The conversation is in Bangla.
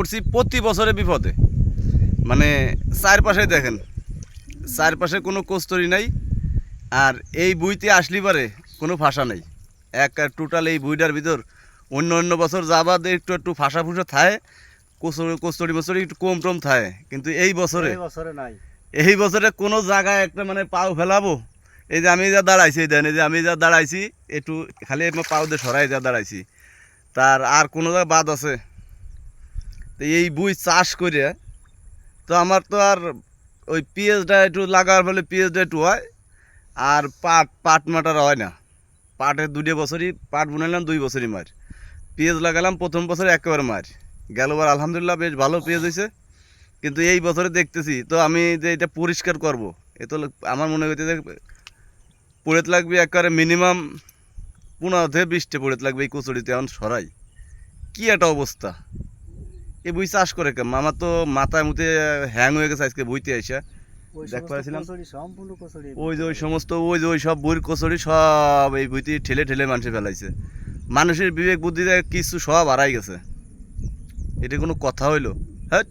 করছি প্রতি বছরে বিপদে। মানে চারপাশে দেখেন চারপাশে কোনো কস্তরি নাই আর এই বইতে আসলি পারে কোনো ভাষা নেই। এক টোটাল এই বইটার ভিতর অন্য অন্য বছর যাবাদ একটু একটু ফাঁসা ফুসা থায় কস্তরি কস্তরি মস্তরি একটু কম টম থায়। কিন্তু এই বছরে এই বছরে নাই। এই বছরে কোনো জায়গায় একটা মানে পাও ফেলাবো। এই যে আমি যা দাঁড়াইছি এই দেন এই যে আমি যা দাঁড়াইছি একটু খালি পাও দিয়ে সরাই যা দাঁড়াইছি। তার আর কোনো জায়গায় বাদ আছে। তো এই বুই চাষ করে, তো আমার তো আর ওই পিঁয়াজটা একটু লাগার ফলে পিঁয়াজটা একটু হয়, আর পাট পাট মাটার হয় না। পাটের দুটো বছরই, পাট বুনাইলাম, দুই বছরই মার। পেঁয়াজ লাগালাম, প্রথম বছরে একেবারে মার। গেলবার আলহামদুলিল্লাহ বেশ ভালো পেঁয়াজ হয়েছে কিন্তু এই বছরে দেখতেছি, তো আমি যে এটা পরিষ্কার করব, এ তো আমার মনে হচ্ছে যে পড়ে লাগবে একেবারে মিনিমাম পনেরো থেকে বিশটা পড়ে লাগবে এই কচুরিতে, এখন সরাই। কী একটা অবস্থা। এই বই চাষ করে কেমন? আমার তো মাথায় মুতে হ্যাং হয়ে গেছে আজকে বইতে এসে সমস্ত পাচ্ছিলাম। ওই যে ওই সমস্ত ওই যে ওই সব বইয়ের কচুরি সব এই বইতে ঠেলে ঠেলে মানুষে ফেলাইছে। মানুষের বিবেক বুদ্ধিতে কিছু সব হারাই গেছে। এটা কোনো কথা হইল? হ্যাঁ?